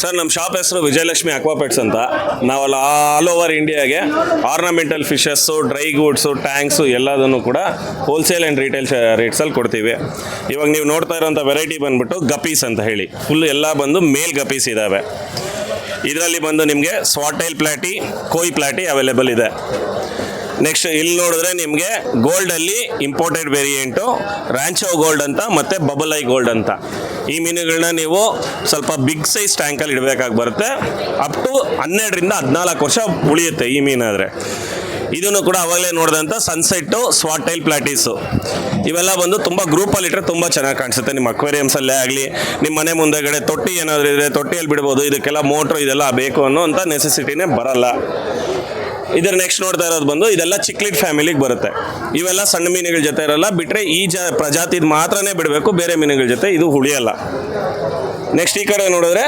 Sir ನಮ್ಮ shop ಹೆಸರು ವಿಜಯಲಕ್ಷ್ಮಿ ಅಕ್ವಾಪೆಟ್ಸ್ ಅಂತ. ನಾವಲ್ಲ ಆಲ್ ಓವರ್ ಇಂಡಿಯಾಗೆ ornamental fishes dry goods tanks ಎಲ್ಲದನ್ನು ಕೂಡ ಹೋಲ್ಸೇಲ್ ಆ್ಯಂಡ್ ರಿಟೇಲ್ ರೇಟ್ಸಲ್ಲಿ ಕೊಡ್ತೀವಿ. ಇವಾಗ ನೀವು ನೋಡ್ತಾ ಇರೋಂಥ ವೆರೈಟಿ ಬಂದ್ಬಿಟ್ಟು ಗಪೀಸ್ ಅಂತ ಹೇಳಿ. ಫುಲ್ ಎಲ್ಲ ಬಂದು ಮೇಲ್ ಗಪೀಸ್ ಇದ್ದಾವೆ ಇದರಲ್ಲಿ ಬಂದು ನಿಮಗೆ swordtail platy koi platy available ಇದೆ. ನೆಕ್ಸ್ಟ್ ಇಲ್ಲಿ ನೋಡಿದ್ರೆ ನಿಮಗೆ ಗೋಲ್ಡಲ್ಲಿ ಇಂಪೋರ್ಟೆಡ್ ವೇರಿಯೆಂಟು ರ್ಯಾಂಚೋ ಗೋಲ್ಡ್ ಅಂತ ಮತ್ತು ಬಬಲ್ ಐ ಗೋಲ್ಡ್ ಅಂತ. ಈ ಮೀನುಗಳನ್ನ ನೀವು ಸ್ವಲ್ಪ ಬಿಗ್ ಸೈಜ್ ಟ್ಯಾಂಕಲ್ಲಿ ಇಡಬೇಕಾಗಿ ಬರುತ್ತೆ. ಅಪ್ ಟು ಹನ್ನೆರಡರಿಂದ ಹದಿನಾಲ್ಕು ವರ್ಷ ಉಳಿಯುತ್ತೆ ಈ ಮೀನಾದರೆ ಇದನ್ನು ಕೂಡ ಅವಾಗಲೇ ನೋಡಿದಂಥ ಸನ್ಸೆಟ್ಟು ಸ್ವಾಟೈಲ್ ಪ್ಲಾಟೀಸು. ಇವೆಲ್ಲ ಬಂದು ತುಂಬ ಗ್ರೂಪಲ್ಲಿ ಇಟ್ಟರೆ ತುಂಬ ಚೆನ್ನಾಗಿ ಕಾಣಿಸುತ್ತೆ. ನಿಮ್ಮ ಅಕ್ವೇರಿಯಮ್ಸಲ್ಲೇ ಆಗಲಿ, ನಿಮ್ಮ ಮನೆ ಮುಂದೆಗಡೆ ತೊಟ್ಟಿ ಏನಾದರೂ ಇದ್ರೆ ತೊಟ್ಟಿಯಲ್ಲಿ ಬಿಡ್ಬೋದು. ಇದಕ್ಕೆಲ್ಲ ಮೋಟ್ರು ಇದೆಲ್ಲ ಬೇಕು ಅನ್ನೋ ಅಂಥ ನೆಸೆಸಿಟಿನೇ ಬರಲ್ಲ. ಇದರ ನೆಕ್ಸ್ಟ್ ನೋಡ್ತಾ ಇರೋದು ಬಂದು ಇದೆಲ್ಲ ಚಿಕ್ಲಿಟ್ ಫ್ಯಾಮಿಲಿಗೆ ಬರುತ್ತೆ. ಇವೆಲ್ಲ ಸಣ್ಣ ಮೀನುಗಳ ಜೊತೆ ಇರಲ್ಲ ಬಿಟ್ಟರೆ ಈ ಜ ಪ್ರಜಾತಿದ್ ಮಾತ್ರನೇ ಬಿಡಬೇಕು, ಬೇರೆ ಮೀನುಗಳ ಜೊತೆ ಇದು ಹುಳಿಯಲ್ಲ. ನೆಕ್ಸ್ಟ್ ಈ ಕಡೆ ನೋಡಿದ್ರೆ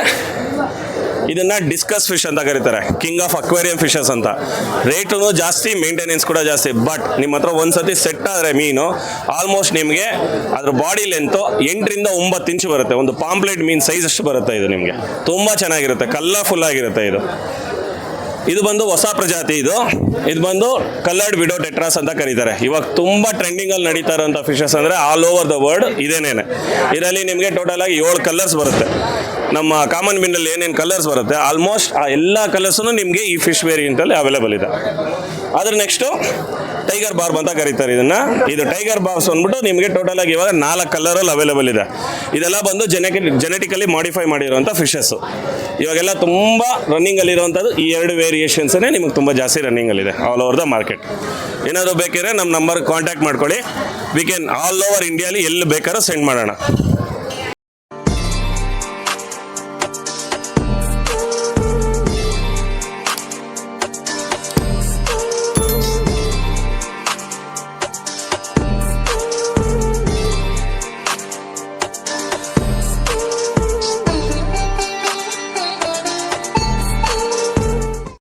ಇದನ್ನ ಡಿಸ್ಕಸ್ ಫಿಶ್ ಅಂತ ಕರೀತಾರೆ ಕಿಂಗ್ ಆಫ್ ಅಕ್ವೇರಿಯಂ ಫಿಶಸ್ ಅಂತ. ರೇಟು ಜಾಸ್ತಿ ಮೇಂಟೆನೆನ್ಸ್ ಕೂಡ ಜಾಸ್ತಿ. ಬಟ್ ನಿಮ್ಮ ಹತ್ರ ಒಂದ್ಸತಿ ಸೆಟ್ ಆದರೆ ಮೀನು ಆಲ್ಮೋಸ್ಟ್ ನಿಮಗೆ ಅದ್ರ ಬಾಡಿ ಲೆಂತು ಎಂಟರಿಂದ ಒಂಬತ್ತು ಇಂಚು ಬರುತ್ತೆ. ಒಂದು ಪಾಂಪ್ಲೆಟ್ ಮೀನ್ ಸೈಜ್ ಅಷ್ಟು ಬರುತ್ತೆ ಇದು ನಿಮಗೆ. ತುಂಬ ಚೆನ್ನಾಗಿರುತ್ತೆ ಕಲರ್ಫುಲ್ ಆಗಿರುತ್ತೆ ಇದು. ಇದು ಬಂದು ಹೊಸ ಪ್ರಜಾತಿ ಇದು. ಇದು ಬಂದು ಕಲ್ಲರ್ಡ್ ವಿಡೋ ಟೆಟ್ರಾಸ್ ಅಂತ ಕರೀತಾರೆ. ಇವಾಗ ತುಂಬಾ ಟ್ರೆಂಡಿಂಗ್ ಅಲ್ಲಿ ನಡೀತಾ ಇರೋಂಥ ಫಿಶಸ್ ಅಂದ್ರೆ ಆಲ್ ಓವರ್ ದ ವರ್ಲ್ಡ್ ಇದೇನೇನೆ. ಇದರಲ್ಲಿ ನಿಮಗೆ ಟೋಟಲ್ ಆಗಿ ಏಳು ಕಲರ್ಸ್ ಬರುತ್ತೆ. ನಮ್ಮ ಕಾಮನ್ ಮೀನಲ್ಲಿ ಏನೇನು ಕಲರ್ಸ್ ಬರುತ್ತೆ ಆಲ್ಮೋಸ್ಟ್ ಆ ಎಲ್ಲ ಕಲರ್ಸು ನಿಮಗೆ ಈ ಫಿಶ್ ವೇರಿಯಂಟಲ್ಲಿ ಅವೈಲೇಬಲ್ ಇದೆ. ಅದ್ರ ನೆಕ್ಸ್ಟು ಟೈಗರ್ ಬಾರ್ಬ್ ಅಂತ ಕರೀತಾರೆ ಇದನ್ನ. ಇದು ಟೈಗರ್ ಬಾರ್ಬ್ಸ್ ಅಂದ್ಬಿಟ್ಟು ನಿಮಗೆ ಟೋಟಲ್ ಆಗಿ ಇವಾಗ ನಾಲ್ಕು ಕಲರ್ ಅಲ್ಲಿ ಅವೈಲೇಬಲ್ ಇದೆ. ಇದೆಲ್ಲ ಬಂದು ಜೆನೆಟಿ ಜೆನೆಟಿಕಲಿ ಮಾಡಿಫೈ ಮಾಡಿರುವಂಥ ಫಿಶಸ್ ಇವಾಗೆಲ್ಲ ತುಂಬ ರನ್ನಿಂಗಲ್ಲಿರುವಂಥದ್ದು ಈ ಎರಡು ವೇರಿಯೇಷನ್ಸ್ ನಿಮಗೆ ತುಂಬ ಜಾಸ್ತಿ ರನ್ನಿಂಗ್ ಅಲ್ಲಿ ಇದೆ ಆಲ್ ಓವರ್ ದ ಮಾರ್ಕೆಟ್ ಏನಾದರೂ ಬೇಕಿದ್ರೆ ನಮ್ಮ ನಂಬರ್ ಕಾಂಟ್ಯಾಕ್ಟ್ ಮಾಡ್ಕೊಳ್ಳಿ. ವಿ ಕ್ಯಾನ್ ಆಲ್ ಓವರ್ ಇಂಡಿಯಾಲಿ ಎಲ್ಲಿ ಬೇಕಾದ್ರೂ ಸೆಂಡ್ ಮಾಡೋಣ.